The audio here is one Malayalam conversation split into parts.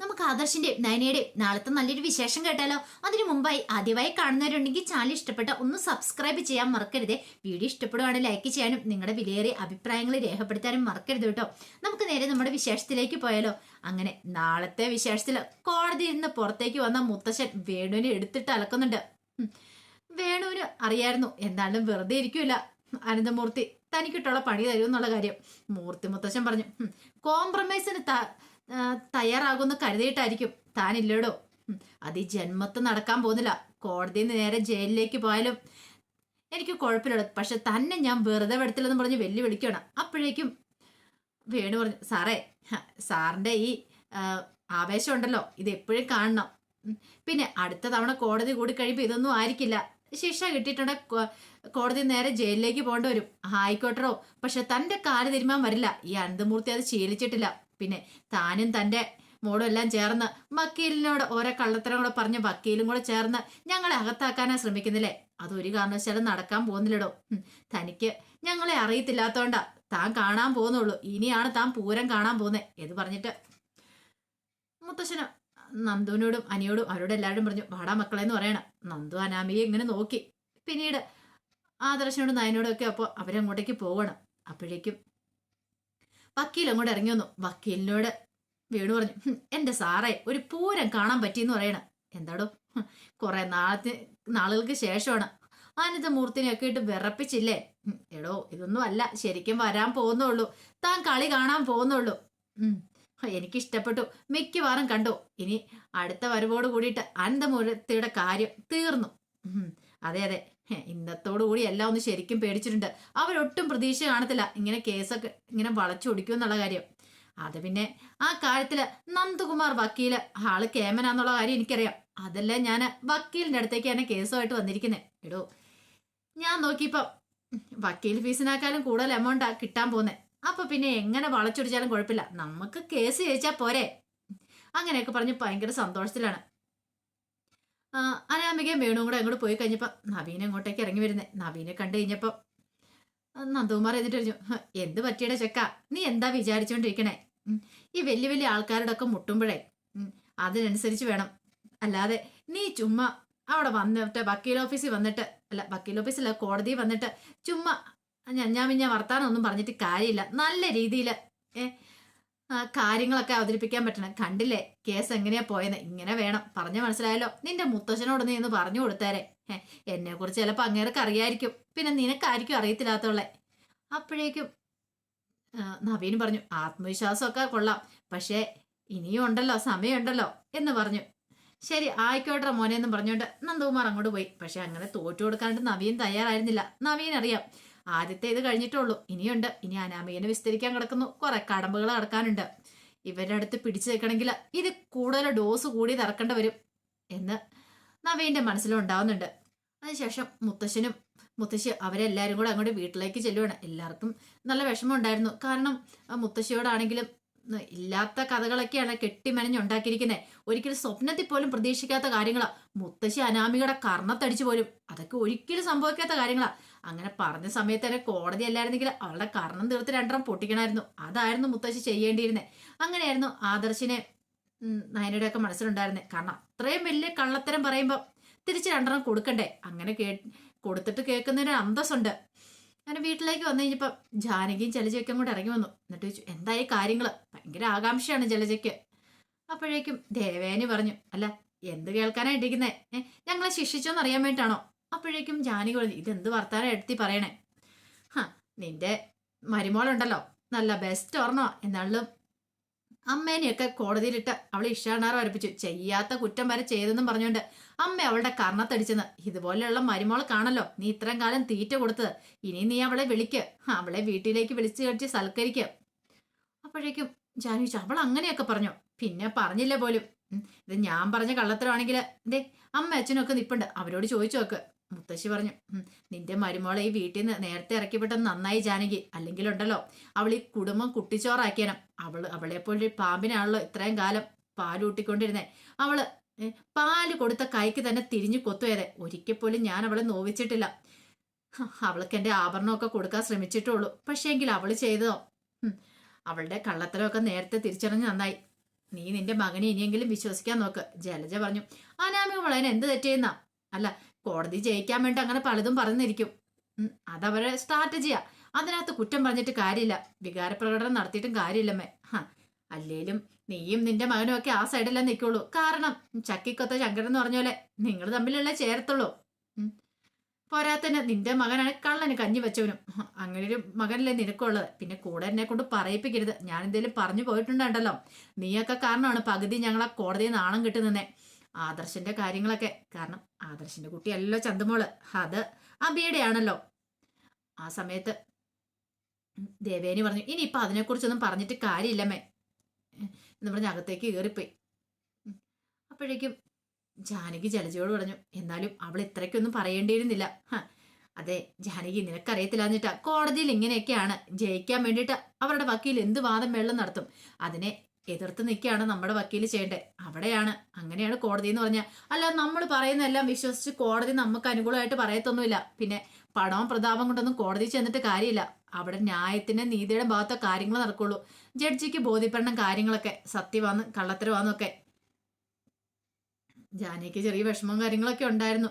നമുക്ക് ആദർശിന്റെയും നയനയുടെയും നാളത്തെ നല്ലൊരു വിശേഷം കേട്ടാലോ? അതിനു മുമ്പായി ആദ്യമായി കാണുന്നവരുണ്ടെങ്കിൽ ചാനൽ ഇഷ്ടപ്പെട്ട ഒന്ന് സബ്സ്ക്രൈബ് ചെയ്യാൻ മറക്കരുത്. വീഡിയോ ഇഷ്ടപ്പെടുവാണെങ്കിൽ ലൈക്ക് ചെയ്യാനും നിങ്ങളുടെ വിലയേറിയ അഭിപ്രായങ്ങൾ രേഖപ്പെടുത്താനും മറക്കരുത് കേട്ടോ. നമുക്ക് നേരെ നമ്മുടെ വിശേഷത്തിലേക്ക് പോയാലോ? അങ്ങനെ നാളത്തെ വിശേഷത്തിൽ കോടതിയിൽ നിന്ന് പുറത്തേക്ക് വന്ന മുത്തശ്ശൻ വേണുവിനെ എടുത്തിട്ട് അലക്കുന്നുണ്ട്. വേണുവിന് അറിയായിരുന്നു എന്തായാലും വെറുതെ ഇരിക്കൂല. അനന്തമൂർത്തി തനിക്കിട്ടുള്ള പണി തരുമെന്നുള്ള കാര്യം. മൂർത്തി മുത്തശ്ശൻ പറഞ്ഞു "ഉം, കോംപ്രമൈസിന് തയ്യാറാകുമെന്ന് കരുതിയിട്ടായിരിക്കും. താനില്ലടോ? അത് ഈ ജന്മത്ത് നടക്കാൻ പോകുന്നില്ല. കോടതിയിൽ നിന്ന് നേരെ ജയിലിലേക്ക് പോയാലും എനിക്ക് കുഴപ്പമില്ല പക്ഷെ തന്നെ ഞാൻ വെറുതെ വിടത്തില്ലെന്ന് പറഞ്ഞ് വെല്ലുവിളിക്കണം അപ്പോഴേക്കും വേണു പറഞ്ഞു സാറേ സാറിന്റെ ഈ ആവേശം ഉണ്ടല്ലോ ഇത് എപ്പോഴും കാണണം. പിന്നെ അടുത്ത തവണ കോടതി കൂടി കഴിയുമ്പോൾ ഇതൊന്നും ആയിരിക്കില്ല. ശിക്ഷ കിട്ടിയിട്ടുണ്ട് കോടതി നേരെ ജയിലിലേക്ക് പോകേണ്ടി വരും. ആയിക്കോട്ടോ പക്ഷെ തന്റെ കാൽ തിരുമാൻ വരില്ല. ഈ അനന്തമൂർത്തി അത് ശീലിച്ചിട്ടില്ല. പിന്നെ താനും തന്റെ മോളും എല്ലാം ചേർന്ന് വക്കീലിനോട് ഓരോ കള്ളത്തരം കൂടെ പറഞ്ഞ് വക്കീലും കൂടെ ചേർന്ന് ഞങ്ങളെ അകത്താക്കാനാ ശ്രമിക്കുന്നില്ലേ? അതൊരു കാരണവശാലും നടക്കാൻ പോകുന്നില്ലടോ. തനിക്ക് ഞങ്ങളെ അറിയത്തില്ലാത്തോണ്ടാ താൻ കാണാൻ പോകുന്നുള്ളൂ. ഇനിയാണ് താൻ പൂരം കാണാൻ പോകുന്നത് എന്ന് പറഞ്ഞിട്ട് മുത്തശ്ശന് നന്ദുവിനോടും അനിയോടും അവരോട് എല്ലാവരും പറഞ്ഞു വാടാ മക്കളെ എന്ന് പറയണം. നന്ദു അനാമിയെ ഇങ്ങനെ നോക്കി. പിന്നീട് ആദർശനോടും നയനോടും ഒക്കെ അപ്പോൾ അവരങ്ങോട്ടേക്ക് പോകണം. അപ്പോഴേക്കും വക്കീൽ അങ്ങോട്ട് ഇറങ്ങി വന്നു. വക്കീലിനോട് വീണു പറഞ്ഞു "ഹും, എന്റെ സാറേ ഒരു പൂരം കാണാൻ പറ്റിയെന്ന് പറയണം. എന്താടോ കുറെ നാളത്തെ നാളുകൾക്ക് ശേഷമാണ്. ആനന്ദമൂർത്തിനെ മൂർത്തിനെയൊക്കെ ഇട്ട് വിറപ്പിച്ചില്ലേ? എടോ ഇതൊന്നും അല്ല ശരിക്കും വരാൻ പോകുന്നുള്ളൂ. താൻ കളി കാണാൻ പോകുന്നുള്ളൂ. ഉം എനിക്ക് ഇഷ്ടപ്പെട്ടു മിക്കവാറും കണ്ടു. ഇനി അടുത്ത വരവോട് കൂടിയിട്ട് അനന്തമൂർത്തിയുടെ കാര്യം തീർന്നു. അതെ അതെ. ഹെ, ഇന്നത്തോടു കൂടി എല്ലാം ഒന്ന് ശരിക്കും പേടിച്ചിട്ടുണ്ട്. അവരൊട്ടും പ്രതീക്ഷ കാണത്തില്ല. ഇങ്ങനെ കേസൊക്കെ ഇങ്ങനെ വളച്ചൊടിക്കും എന്നുള്ള കാര്യം. അത് പിന്നെ ആ കാര്യത്തിൽ നന്ദകുമാർ വക്കീൽ ആൾ കേമനാന്നുള്ള കാര്യം എനിക്കറിയാം. അതല്ലേ ഞാൻ വക്കീലിന്റെ അടുത്തേക്ക് തന്നെ കേസുമായിട്ട് വന്നിരിക്കുന്നത് എടോ ഞാൻ നോക്കിയപ്പം വക്കീൽ ഫീസിനേക്കാളും കൂടുതൽ എമൗണ്ടാ കിട്ടാൻ പോന്നെ. അപ്പൊ പിന്നെ എങ്ങനെ വളച്ചൊടിച്ചാലും കുഴപ്പമില്ല. നമുക്ക് കേസ് ജയിച്ചാ പോരെ. അങ്ങനെയൊക്കെ പറഞ്ഞ് ഭയങ്കര സന്തോഷത്തിലാണ്. അനാമികയും വേണുവും കൂടെ അങ്ങോട്ട് പോയി കഴിഞ്ഞപ്പോൾ നവീൻ അങ്ങോട്ടേക്ക് ഇറങ്ങി വരുന്നേ. നവീനെ കണ്ടു കഴിഞ്ഞപ്പോൾ നന്ദകുമാർ എന്നിട്ട് പറഞ്ഞു എന്ത് പറ്റിയുടെ ചെക്ക? നീ എന്താ വിചാരിച്ചുകൊണ്ടിരിക്കണേ ഈ വലിയ വലിയ ആൾക്കാരുടെ ഒക്കെ മുട്ടുമ്പോഴേ അതിനനുസരിച്ച് വേണം. അല്ലാതെ നീ ചുമ്മാ അവിടെ വന്നിട്ട് വക്കീൽ ഓഫീസിൽ വന്നിട്ട് അല്ല വക്കീൽ ഓഫീസിലെ കോടതി വന്നിട്ട് ചുമ്മാ ഞാൻ മിഞ്ഞ വർത്താനം ഒന്നും പറഞ്ഞിട്ട് കാര്യമില്ല. നല്ല രീതിയിൽ ഏ ആ, കാര്യങ്ങളൊക്കെ അവതരിപ്പിക്കാൻ പറ്റണം. കണ്ടില്ലേ? കേസ് എങ്ങനെയാ പോയെന്ന്? ഇങ്ങനെ വേണം. പറഞ്ഞു മനസ്സിലായല്ലോ. നിന്റെ മുത്തശ്ശനോട് നീ ഒന്ന് പറഞ്ഞു കൊടുത്തേരെ. എന്നെ കുറിച്ച് ചിലപ്പോൾ അങ്ങേർക്ക് അറിയായിരിക്കും. പിന്നെ നിനക്കായിരിക്കും അറിയത്തില്ലാത്തോളെ അപ്പോഴേക്കും നവീൻ പറഞ്ഞു ആത്മവിശ്വാസമൊക്കെ കൊള്ളാം. പക്ഷേ ഇനിയും ഉണ്ടല്ലോ. സമയമുണ്ടല്ലോ. എന്ന് പറഞ്ഞു. ശരി ആയിക്കോട്ടെ മോനെ എന്ന് പറഞ്ഞുകൊണ്ട് നന്ദകുമാർ അങ്ങോട്ട് പോയി. പക്ഷെ അങ്ങനെ തോറ്റു കൊടുക്കാനായിട്ട് നവീൻ തയ്യാറായിരുന്നില്ല. നവീൻ അറിയാം ആദ്യത്തെ ഇത് കഴിഞ്ഞിട്ടുള്ളൂ. ഇനിയുണ്ട്. ഇനി അനാമികനെ വിസ്തരിക്കാൻ കിടക്കുന്നു. കുറെ കടമ്പകൾ കിടക്കാനുണ്ട് ഇവരുടെ അടുത്ത് പിടിച്ചു നിൽക്കണമെങ്കിൽ ഇത് കൂടുതൽ ഡോസ് കൂടി ഇറക്കേണ്ടി വരും എന്ന് നവീന്റെ മനസ്സിലുണ്ടാവുന്നുണ്ട്. അതിനുശേഷം മുത്തശ്ശനും മുത്തശ്ശി അവരെല്ലാവരും കൂടെ അങ്ങോട്ട് വീട്ടിലേക്ക് ചെല്ലുവാണ്. എല്ലാവർക്കും നല്ല വിഷമം ഉണ്ടായിരുന്നു കാരണം മുത്തശ്ശിയോടാണെങ്കിലും ഇല്ലാത്ത കഥകളൊക്കെയാണ് കെട്ടിമെനഞ്ഞുണ്ടാക്കിയിരിക്കുന്നത് ഒരിക്കലും സ്വപ്നത്തിൽ പോലും പ്രതീക്ഷിക്കാത്ത കാര്യങ്ങളാ. മുത്തശ്ശി അനാമികയുടെ കർണത്തടിച്ചു പോലും. അതൊക്കെ ഒരിക്കലും സംഭവിക്കാത്ത കാര്യങ്ങളാ. അങ്ങനെ പറഞ്ഞ സമയത്ത് തന്നെ കോടതി അല്ലായിരുന്നെങ്കിൽ അവളുടെ കർണം തീർത്ത് രണ്ടെണ്ണം പൊട്ടിക്കണമായിരുന്നു. അതായിരുന്നു മുത്തശ്ശി ചെയ്യേണ്ടിയിരുന്നത് അങ്ങനെയായിരുന്നു ആദർശിനെ നയനയുടെ ഒക്കെ മനസ്സിലുണ്ടായിരുന്നത് കാരണം അത്രയും വലിയ കള്ളത്തരം പറയുമ്പോൾ തിരിച്ച് രണ്ടെണ്ണം കൊടുക്കണ്ടേ? അങ്ങനെ കേ കൊടുത്തിട്ട് കേൾക്കുന്നതിന് അന്തസ്സുണ്ട്. അങ്ങനെ വീട്ടിലേക്ക് വന്നു കഴിഞ്ഞപ്പോൾ ജാനകിയും ജലജയ്ക്കും കൂടെ ഇറങ്ങി വന്നു. എന്നിട്ട് ചോദിച്ചു എന്തായി കാര്യങ്ങൾ ഭയങ്കര ആകാംക്ഷയാണ് ജലജയ്ക്ക്. അപ്പോഴേക്കും ദേവേനി പറഞ്ഞു അല്ല എന്ത് കേൾക്കാനായിട്ടിരിക്കുന്നേ ഞങ്ങളെ ശിക്ഷിച്ചോന്ന് അറിയാൻ വേണ്ടിയിട്ടാണോ? അപ്പോഴേക്കും ജാനി പറഞ്ഞു ഇതെന്ത് വർത്താനം എടുത്തി പറയണേ? ഹ നിന്റെ മരുമോളുണ്ടല്ലോ. നല്ല ബെസ്റ്റ് ഓർമ്മ എന്നാലും അമ്മേനെയൊക്കെ കോടതിയിലിട്ട് അവളെ ഇഷാണാർ വരപ്പിച്ചു. ചെയ്യാത്ത കുറ്റം വരെ ചെയ്തെന്നും പറഞ്ഞുകൊണ്ട് അമ്മ അവളുടെ കർണത്തടിച്ചെന്ന്. ഇതുപോലെയുള്ള മരുമോൾ കാണല്ലോ. നീ ഇത്രയും കാലം തീറ്റ കൊടുത്തത്. ഇനി നീ അവളെ വിളിക്ക്. അവളെ വീട്ടിലേക്ക് വിളിച്ചു കഴിച്ച് സൽക്കരിക്ക്. അപ്പോഴേക്കും ജാനു അവൾ അങ്ങനെയൊക്കെ പറഞ്ഞു? പിന്നെ പറഞ്ഞില്ല പോലും. ഇത് ഞാൻ പറഞ്ഞ കള്ളത്തരമാണെങ്കിൽ ദേ അമ്മ അച്ഛനൊക്കെ നിപ്പുണ്ട്. അവരോട് ചോദിച്ചു നോക്ക്. മുത്തശ്ശി പറഞ്ഞു നിന്റെ മരുമോളെ ഈ വീട്ടിൽ നിന്ന് നേരത്തെ ഇറക്കിവിട്ടത് നന്നായി ജാനകി. അല്ലെങ്കിലുണ്ടല്ലോ അവൾ ഈ കുടുംബം കുട്ടിച്ചോറാക്കിയനം. അവൾ അവളെപ്പോലെ പാമ്പിനാണല്ലോ ഇത്രയും കാലം പാലൂട്ടിക്കൊണ്ടിരുന്നേ അവൾ പാൽ കൊടുത്ത കൈക്ക് തന്നെ തിരിഞ്ഞു കൊത്തുവേതെ ഒരിക്കൽ പോലും ഞാൻ അവളെ നോവിച്ചിട്ടില്ല. അവൾക്ക് എന്റെ ആഭരണമൊക്കെ കൊടുക്കാൻ ശ്രമിച്ചിട്ടുള്ളൂ. പക്ഷേങ്കിൽ അവൾ ചെയ്തതോ? അവളുടെ കള്ളത്തരമൊക്കെ നേരത്തെ തിരിച്ചറിഞ്ഞ് നന്നായി. നീ നിന്റെ മകനെ ഇനിയെങ്കിലും വിശ്വസിക്കാൻ നോക്ക് ജലജ പറഞ്ഞു. അനാമിക വളരെ എന്ത് തെറ്റെയ്യുന്ന അല്ല കോടതി ജയിക്കാൻ വേണ്ടി അങ്ങനെ പലതും പറഞ്ഞിരിക്കും. അതവരെ സ്ട്രാറ്റജിയാ അതിനകത്ത് കുറ്റം പറഞ്ഞിട്ട് കാര്യമില്ല. വികാരപ്രകടനം നടത്തിയിട്ടും കാര്യമില്ലമ്മേ ഹ അല്ലേലും നീയും നിന്റെ മകനും ഒക്കെ ആ സൈഡിലേ നിൽക്കുള്ളൂ. കാരണം ചക്കിക്കൊത്ത ശങ്കരൻ എന്ന് പറഞ്ഞ പോലെ നിങ്ങൾ തമ്മിലുള്ള ചേർത്തുള്ളൂ. പോരാത്തന്നെ നിന്റെ മകനാണ് കള്ളന് കഞ്ഞി വെച്ചവനും. അങ്ങനെ ഒരു മകനല്ലേ നിനക്കുള്ളത്. പിന്നെ കൂടെ എന്നെ കൊണ്ട് പറയിപ്പിക്കരുത്. ഞാൻ എന്തേലും പറഞ്ഞു പോയിട്ടുണ്ടല്ലോ നീയൊക്കെ കാരണമാണ് പകുതി ഞങ്ങളെ കോടതിയിൽ നാണം കിട്ടുന്നേ ആദർശന്റെ കാര്യങ്ങളൊക്കെ. കാരണം ആദർശന്റെ കുട്ടിയല്ലോ ചന്തുമോൾ. അത് അബിയുടെ ആണല്ലോ. ആ സമയത്ത് ദേവേനി പറഞ്ഞു ഇനിയിപ്പൊ അതിനെക്കുറിച്ചൊന്നും പറഞ്ഞിട്ട് കാര്യമില്ലമ്മേ എന്ന് പറഞ്ഞ് അകത്തേക്ക് കയറിപ്പോയി. അപ്പോഴേക്കും ജാനകി ജലജയോട് പറഞ്ഞു എന്നാലും അവൾ ഇത്രയ്ക്കൊന്നും പറയേണ്ടിയിരുന്നില്ല. അതെ ജാനകി നിനക്കറിയത്തില്ല എന്നിട്ടാ കോടതിയിൽ ഇങ്ങനെയൊക്കെയാണ്. ജയിക്കാൻ വേണ്ടിയിട്ട് അവരുടെ വക്കീൽ എന്ത് വാദം വെള്ളം നടത്തും. അതിനെ എതിർത്ത് നിൽക്കുകയാണ് നമ്മുടെ വക്കീൽ ചെയ്യേണ്ടത് അവിടെയാണ്. അങ്ങനെയാണ് കോടതി എന്ന് പറഞ്ഞാൽ അല്ല നമ്മൾ പറയുന്നതെല്ലാം വിശ്വസിച്ച് കോടതി നമുക്ക് അനുകൂലമായിട്ട് പറയത്തൊന്നുമില്ല. പിന്നെ പണവും പ്രതാപം കൊണ്ടൊന്നും കോടതി ചെന്നിട്ട് കാര്യമില്ല. അവിടെ ന്യായത്തിന്റെ നീതിയുടെ ഭാഗത്തെ കാര്യങ്ങൾ നടക്കുള്ളൂ. ജഡ്ജിക്ക് ബോധ്യപ്പെടണം കാര്യങ്ങളൊക്കെ. സത്യമാന്ന് കള്ളത്തരമാന്നൊക്കെ ജാനയ്ക്ക് ചെറിയ വിഷമവും കാര്യങ്ങളൊക്കെ ഉണ്ടായിരുന്നു.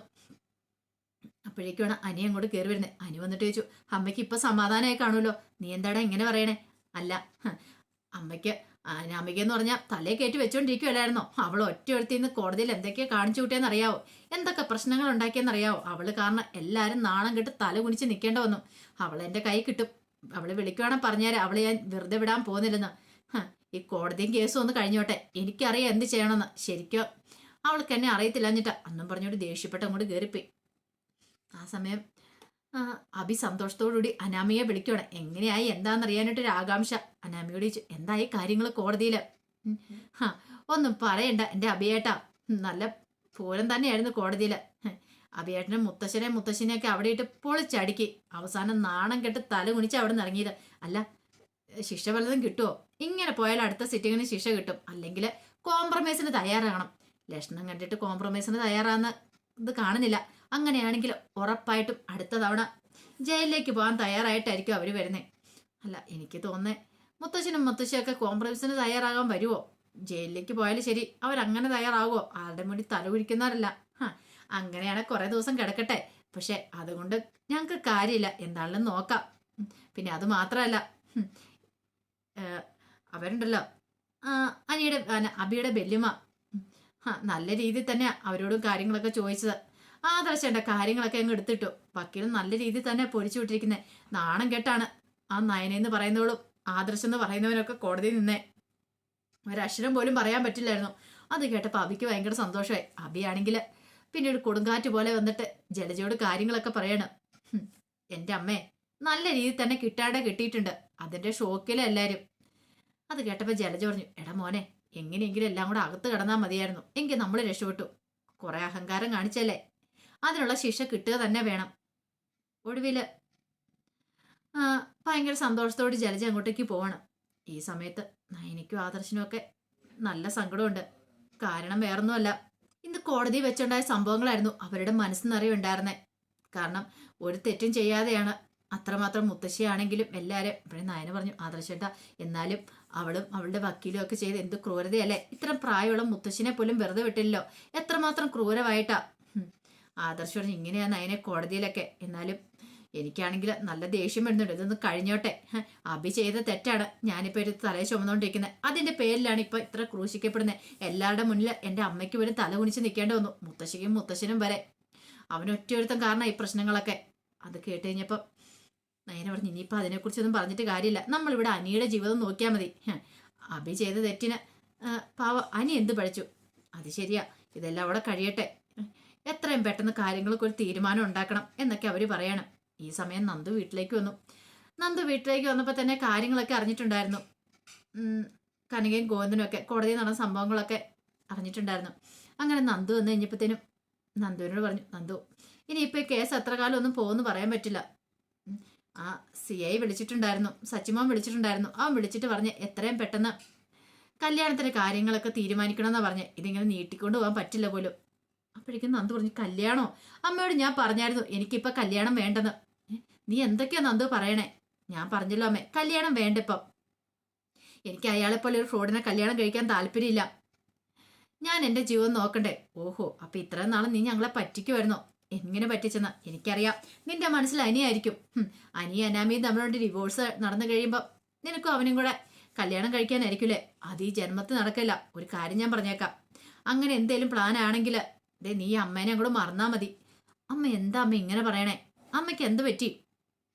അപ്പോഴേക്കാണ് അനി അങ്ങോട്ട് കയറി വരുന്നത് അനി വന്നിട്ട് ചോദിച്ചു അമ്മയ്ക്ക് ഇപ്പൊ സമാധാനമായി കാണുമല്ലോ? നീ എന്താടാ ഇങ്ങനെ പറയണേ? അല്ല അമ്മയ്ക്ക് അനാമിക എന്ന് പറഞ്ഞാൽ തലയെ കയറ്റി വെച്ചോണ്ടിരിക്കുവല്ലായിരുന്നോ അവൾ ഒറ്റ നിന്ന് കോടതിയിൽ എന്തൊക്കെയാ കാണിച്ചു കൂട്ടിയെന്ന് അറിയാവോ എന്തൊക്കെ പ്രശ്നങ്ങൾ ഉണ്ടാക്കിയെന്ന് അറിയാവോ അവൾ കാരണം എല്ലാരും നാണം കെട്ട് തല കുനിച്ച് നിൽക്കേണ്ട വന്നു. അവൾ എന്റെ കൈ കിട്ടും. അവൾ വിളിക്കുവാണെങ്കിൽ പറഞ്ഞാൽ അവളെ ഞാൻ വെറുതെ വിടാൻ പോകുന്നില്ലെന്ന്. ഈ കോടതിയും കേസും ഒന്ന് കഴിഞ്ഞോട്ടെ. എനിക്കറിയാം എന്ത് ചെയ്യണമെന്ന്. ശരിക്കോ? അവൾക്ക് എന്നെ അറിയത്തില്ല എന്നിട്ട് അന്നും പറഞ്ഞോട് ദേഷ്യപ്പെട്ട് അങ്ങോട്ട് കയറിപ്പോയി ആ സമയം ആ, അഭി സന്തോഷത്തോടുകൂടി അനാമിയെ വിളിക്കണം എങ്ങനെയായി എന്താണെന്നറിയാനായിട്ടൊരു ആകാംക്ഷ. അനാമിയോട് ചോദിച്ചു എന്തായി കാര്യങ്ങൾ കോടതിയിൽ ആ ഒന്നും പറയണ്ട എന്റെ അഭിയേട്ടാ. നല്ല പൂരം തന്നെയായിരുന്നു കോടതിയിൽ അഭിയേട്ടനെ മുത്തശ്ശനെ മുത്തശ്ശനെയൊക്കെ അവിടെ ഇട്ട് പൊളിച്ചടുക്കി. അവസാനം നാണം കെട്ട് തല കുണിച്ച് അവിടെ നിന്ന് ഇറങ്ങിയത്. അല്ല ശിക്ഷ വല്ലതും കിട്ടുമോ ഇങ്ങനെ പോയാൽ അടുത്ത സിറ്റിങ്ങിന് ശിക്ഷ കിട്ടും. അല്ലെങ്കിൽ കോംപ്രമൈസിന് തയ്യാറാകണം. ലക്ഷണം കണ്ടിട്ട് കോംപ്രമൈസിന് തയ്യാറാകുന്ന ഇത് കാണുന്നില്ല. അങ്ങനെയാണെങ്കിൽ ഉറപ്പായിട്ടും അടുത്ത തവണ ജയിലിലേക്ക് പോകാൻ തയ്യാറായിട്ടായിരിക്കും അവർ വരുന്നത് അല്ല എനിക്ക് തോന്നുന്നേ മുത്തശ്ശനും മുത്തശ്ശിയൊക്കെ കോംപ്രമൈസിന് തയ്യാറാകാൻ വരുമോ ജയിലിലേക്ക് പോയാലും ശരി അവരങ്ങനെ തയ്യാറാകുമോ ആരുടെ മുടി തല കുഴിക്കുന്നവരല്ല അങ്ങനെയാണ് കുറേ ദിവസം കിടക്കട്ടെ. പക്ഷെ അതുകൊണ്ട് ഞങ്ങൾക്ക് കാര്യമില്ല എന്താണെന്ന് നോക്കാം. പിന്നെ അത് മാത്രമല്ല അവരുണ്ടല്ലോ. അനിയുടെ അബിയുടെ ബെല്ലുമ നല്ല രീതിയിൽ തന്നെ അവരോടും കാര്യങ്ങളൊക്കെ ചോദിച്ചത്. ആദർശന്റെ കാര്യങ്ങളൊക്കെ അങ്ങ് എടുത്തിട്ടു. വക്കീലും നല്ല രീതിയിൽ തന്നെ പൊരിച്ചു വിട്ടിരിക്കുന്നത് നാണം കെട്ടാണ്. ആ നയനെന്ന് പറയുന്നവളും ആദർശം എന്ന് പറയുന്നവനൊക്കെ കോടതിയിൽ നിന്നേ. ഒരക്ഷരം പോലും പറയാൻ പറ്റില്ലായിരുന്നു. അത് കേട്ടപ്പോൾ അബിക്ക് ഭയങ്കര സന്തോഷമായി. അബിയാണെങ്കിൽ പിന്നീട് കൊടുങ്കാറ്റ് പോലെ വന്നിട്ട് ജലജയോട് കാര്യങ്ങളൊക്കെ പറയണം. എന്റെ അമ്മേ നല്ല രീതിയിൽ തന്നെ കിട്ടാടെ കിട്ടിയിട്ടുണ്ട്. അതിന്റെ ഷോക്കിലെ എല്ലാരും. അത് കേട്ടപ്പോൾ ജലജ പറഞ്ഞു എടാ മോനെ എങ്ങനെയെങ്കിലും എല്ലാം കൂടെ അകത്ത് കിടന്നാൽ മതിയായിരുന്നു. എങ്കിൽ നമ്മൾ രക്ഷപ്പെട്ടു. കുറെ അഹങ്കാരം കാണിച്ചല്ലേ? അതിനുള്ള ശിക്ഷ കിട്ടുക തന്നെ വേണം. ഒടുവിൽ ഭയങ്കര സന്തോഷത്തോട് ജലജ അങ്ങോട്ടേക്ക് പോകണം ഈ സമയത്ത് ആദർശനും ഒക്കെ നല്ല സങ്കടമുണ്ട്. കാരണം വേറൊന്നുമല്ല. ഇന്ന് കോടതി വെച്ചുണ്ടായ സംഭവങ്ങളായിരുന്നു അവരുടെ മനസ്സിൽ നിറയുണ്ടായിരുന്നേ കാരണം ഒരു തെറ്റും ചെയ്യാതെയാണ്. അത്രമാത്രം മുത്തശ്ശിയാണെങ്കിലും എല്ലാവരും ഇവിടെ നയന പറഞ്ഞു ആദർശേട്ട എന്നാലും അവളും അവളുടെ വക്കീലും ഒക്കെ ചെയ്ത് എന്ത് ക്രൂരതയല്ലേ? ഇത്തരം പ്രായമുള്ള മുത്തശ്ശിനെ പോലും വെറുതെ വിട്ടില്ലല്ലോ? എത്രമാത്രം ക്രൂരമായിട്ടാ? ഹും. ഇങ്ങനെയാണ് നയനെ കോടതിയിലൊക്കെ. എന്നാലും എനിക്കാണെങ്കിൽ നല്ല ദേഷ്യം വരുന്നുണ്ട്. ഇതൊന്ന് കഴിഞ്ഞോട്ടെ. അഭി ചെയ്ത തെറ്റാണ്. ഞാനിപ്പോൾ ഒരു തലയെ ചുമന്നുകൊണ്ടിരിക്കുന്നത് അതിന്റെ പേരിലാണ് ഇപ്പോൾ ഇത്ര ക്രൂശിക്കപ്പെടുന്നത് എല്ലാവരുടെ മുന്നിൽ എന്റെ അമ്മയ്ക്ക് പോലും തല കുനിച്ച് നിൽക്കേണ്ടി വന്നു. മുത്തശ്ശിക്കും മുത്തശ്ശനും വരെ. അവൻ ഒറ്റയൊരുത്തം കാരണം ഈ പ്രശ്നങ്ങളൊക്കെ. അത് കേട്ട് കഴിഞ്ഞപ്പോൾ നയന പറഞ്ഞു ഇനിയിപ്പോൾ അതിനെക്കുറിച്ചൊന്നും പറഞ്ഞിട്ട് കാര്യമില്ല. നമ്മളിവിടെ അനിയുടെ ജീവിതം നോക്കിയാൽ മതി. അഭി ചെയ്ത തെറ്റിന് പാവ. അനി എന്ത് പഠിച്ചു? അത് ശരിയാ. ഇതെല്ലാം അവിടെ കഴിയട്ടെ. എത്രയും പെട്ടെന്ന് കാര്യങ്ങൾക്ക് ഒരു തീരുമാനം ഉണ്ടാക്കണം എന്നൊക്കെ അവർ പറയണം. ഈ സമയം നന്ദു വീട്ടിലേക്ക് വന്നു. നന്ദു വീട്ടിലേക്ക് വന്നപ്പോൾ തന്നെ കാര്യങ്ങളൊക്കെ അറിഞ്ഞിട്ടുണ്ടായിരുന്നു. കനകയും ഗോവിന്ദനും ഒക്കെ കോടതിയിൽ നടന്ന സംഭവങ്ങളൊക്കെ അറിഞ്ഞിട്ടുണ്ടായിരുന്നു. അങ്ങനെ നന്ദു വന്നു കഴിഞ്ഞപ്പോഴത്തേനും നന്ദുവിനോട് പറഞ്ഞു നന്ദു ഇനിയിപ്പോൾ കേസ് എത്ര കാലം ഒന്നും പോകുമെന്ന് പറയാൻ പറ്റില്ല. ആ സി ഐ വിളിച്ചിട്ടുണ്ടായിരുന്നു സച്ചിമോൻ വിളിച്ചിട്ടുണ്ടായിരുന്നു. അവൻ വിളിച്ചിട്ട് പറഞ്ഞ് എത്രയും പെട്ടെന്ന് കല്യാണത്തിന്റെ കാര്യങ്ങളൊക്കെ തീരുമാനിക്കണമെന്നാണ് പറഞ്ഞ്. ഇതിങ്ങനെ നീട്ടിക്കൊണ്ട് പോകാൻ പറ്റില്ല പോലും. അപ്പോഴേക്കും നന്ദു പറഞ്ഞു കല്യാണോ? അമ്മയോട് ഞാൻ പറഞ്ഞായിരുന്നു എനിക്കിപ്പോൾ കല്യാണം വേണ്ടെന്ന്. നീ എന്തൊക്കെയാ നന്ദു പറയണേ? ഞാൻ പറഞ്ഞല്ലോ അമ്മേ കല്യാണം വേണ്ട ഇപ്പം എനിക്ക് അയാളെപ്പോലെ പോലെ ഒരു ഫ്രോഡിനെ കല്യാണം കഴിക്കാൻ താല്പര്യമില്ല. ഞാൻ എന്റെ ജീവൻ നോക്കണ്ടേ? ഓഹോ അപ്പം ഇത്രയും നാളും നീ ഞങ്ങളെ പറ്റിക്കുമായിരുന്നോ എങ്ങനെ പറ്റിച്ചെന്ന് എനിക്കറിയാം. നിന്റെ മനസ്സിൽ അനിയായിരിക്കും. അനി അനാമിയും തമ്മിലോട്ട് ഡിവോഴ്സ് നടന്നു കഴിയുമ്പോൾ നിനക്കും അവനും കൂടെ കല്യാണം കഴിക്കാനായിരിക്കില്ലേ അത് ഈ ജന്മത്തിൽ നടക്കില്ല. ഒരു കാര്യം ഞാൻ പറഞ്ഞേക്കാം. അങ്ങനെ എന്തേലും പ്ലാൻ ആണെങ്കിൽ ദേ നീ അമ്മേനെ അങ്ങോട്ട് മറന്നാ മതി. അമ്മ എന്താ അമ്മ ഇങ്ങനെ പറയണേ? അമ്മയ്ക്ക് എന്ത് പറ്റി?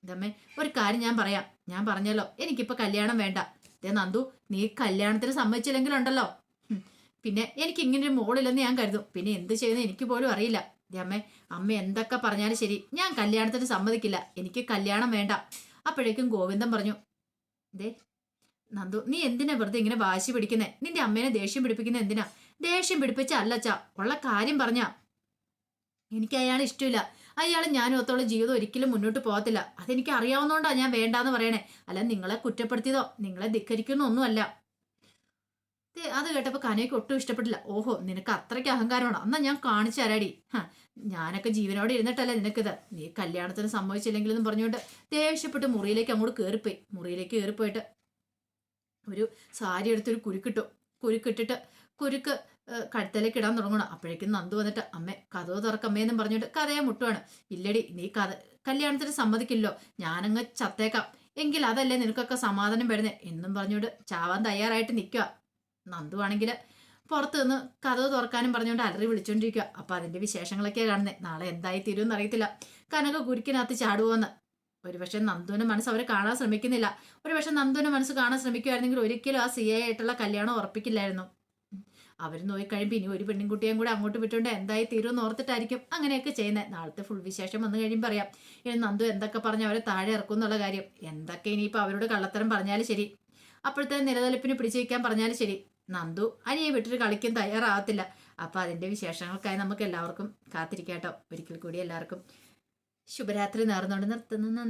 ഇതമ്മേ ഒരു കാര്യം ഞാൻ പറയാം. ഞാൻ പറഞ്ഞല്ലോ എനിക്കിപ്പോ കല്യാണം വേണ്ട. ദേ നന്ദു നീ കല്യാണത്തിന് സമ്മതിച്ചില്ലെങ്കിലുണ്ടല്ലോ പിന്നെ എനിക്ക് ഇങ്ങനെ ഒരു മോളില്ലെന്ന് ഞാൻ കരുതും. പിന്നെ എന്ത് ചെയ്യുന്ന എനിക്ക് പോലും അറിയില്ല. ദേ അമ്മേ അമ്മ എന്തൊക്കെ പറഞ്ഞാലും ശരി. ഞാൻ കല്യാണത്തിന് സമ്മതിക്കില്ല. എനിക്ക് കല്യാണം വേണ്ട. അപ്പോഴേക്കും ഗോവിന്ദൻ പറഞ്ഞു ദേ നന്ദു നീ എന്തിനാ വെറുതെ ഇങ്ങനെ വാശി പിടിക്കുന്നേ? നിന്റെ അമ്മേനെ ദേഷ്യം പിടിപ്പിക്കുന്നത് എന്തിനാ? ദേഷ്യം പിടിപ്പിച്ച അല്ലച്ച. ഉള്ള കാര്യം പറഞ്ഞ. എനിക്ക് അയാളെ ഇഷ്ടമില്ല. അയാൾ ഞാനും ഒത്തോളം ജീവിതം ഒരിക്കലും മുന്നോട്ട് പോകത്തില്ല. അതെനിക്ക് അറിയാവുന്നതുകൊണ്ടാണ് ഞാൻ വേണ്ടാന്ന് പറയണേ. അല്ല നിങ്ങളെ കുറ്റപ്പെടുത്തിയതോ? നിങ്ങളെ ധിക്കരിക്കുന്ന ഒന്നുമല്ല. അത് കേട്ടപ്പോ കനയ്ക്ക് ഒട്ടും ഇഷ്ടപ്പെട്ടില്ല. ഓഹോ നിനക്ക് അത്രയ്ക്ക് അഹങ്കാരമാണോ. എന്നാ ഞാൻ കാണിച്ചു തരാടി. ഞാനൊക്കെ ജീവനോടെ ഇരുന്നിട്ടല്ലേ നിനക്കിത്. നീ കല്യാണത്തിന് സമ്മതിച്ചില്ലെങ്കിലെന്ന് പറഞ്ഞുകൊണ്ട് ദേഷ്യപ്പെട്ട് മുറിയിലേക്ക് അങ്ങോട്ട് കയറിപ്പോയി മുറിയിലേക്ക് കയറിപ്പോയിട്ട് ഒരു സാരി എടുത്തൊരു കുരുക്കിട്ടു. കുരുക്കിട്ടിട്ട് കുരുക്ക് കഴുത്തലേക്ക് ഇടാൻ തുടങ്ങണം അപ്പോഴേക്കും നന്ദു വന്നിട്ട് അമ്മേ കഥവ് തുറക്കമ്മേന്നും പറഞ്ഞിട്ട് കഥയെ മുട്ടുവാണ്. ഇല്ലടി നീ കഥ കല്യാണത്തിന് സമ്മതിക്കില്ലോ. ഞാനങ്ങ് ചത്തേക്കാം. എങ്കിൽ അതല്ലേ നിനക്കൊക്കെ സമാധാനം വരുന്നേ എന്നും പറഞ്ഞുകൊണ്ട് ചാവാൻ തയ്യാറായിട്ട് നിൽക്കുക നന്ദു ആണെങ്കിൽ പുറത്ത് നിന്ന് കഥവ് തുറക്കാനും പറഞ്ഞുകൊണ്ട് അലറി വിളിച്ചോണ്ടിരിക്കുക അപ്പൊ അതിന്റെ വിശേഷങ്ങളൊക്കെയാ കാണുന്നത് നാളെ എന്തായി തീരുമെന്ന് അറിയത്തില്ല കനക കുരുക്കിനകത്ത് ചാടുവോന്ന്. ഒരുപക്ഷെ നന്ദുവിന്റെ മനസ്സ് അവരെ കാണാൻ ശ്രമിക്കുന്നില്ല. ഒരുപക്ഷെ നന്ദുവിന്റെ മനസ്സ് കാണാൻ ശ്രമിക്കുമായിരുന്നെങ്കിൽ ഒരിക്കലും ആ സി ആയിട്ടുള്ള കല്യാണം ഉറപ്പിക്കില്ലായിരുന്നു. അവർ നോയിക്കഴിയുമ്പോൾ ഇനി ഒരു പെണ്ണുംകുട്ടിയും കൂടെ അങ്ങോട്ട് വിട്ടുകൊണ്ട് എന്തായി തീരുമെന്ന് ഓർത്തിട്ടായിരിക്കും അങ്ങനെയൊക്കെ ചെയ്യുന്നത് നാളത്തെ ഫുൾ വിശേഷം വന്നു കഴിയുമ്പോൾ പറയാം ഇനി നന്ദു എന്തൊക്കെ പറഞ്ഞ് അവരെ താഴെ ഇറക്കും എന്നുള്ള കാര്യം. എന്തൊക്കെ ഇനിയിപ്പോൾ അവരോട് കള്ളത്തരം പറഞ്ഞാലും ശരി. അപ്പോഴത്തെ നിലനിൽപ്പിന് പിടിച്ചു വയ്ക്കാൻ പറഞ്ഞാലും ശരി. നന്ദു അനിയെ വിട്ടിട്ട് കളിക്കാൻ തയ്യാറാവത്തില്ല. അപ്പോൾ അതിന്റെ വിശേഷങ്ങൾക്കായി നമുക്ക് എല്ലാവർക്കും കാത്തിരിക്കാട്ടോ. ഒരിക്കൽ കൂടി എല്ലാവർക്കും ശുഭരാത്രി നേർന്നുകൊണ്ട് നിർത്തുന്നു.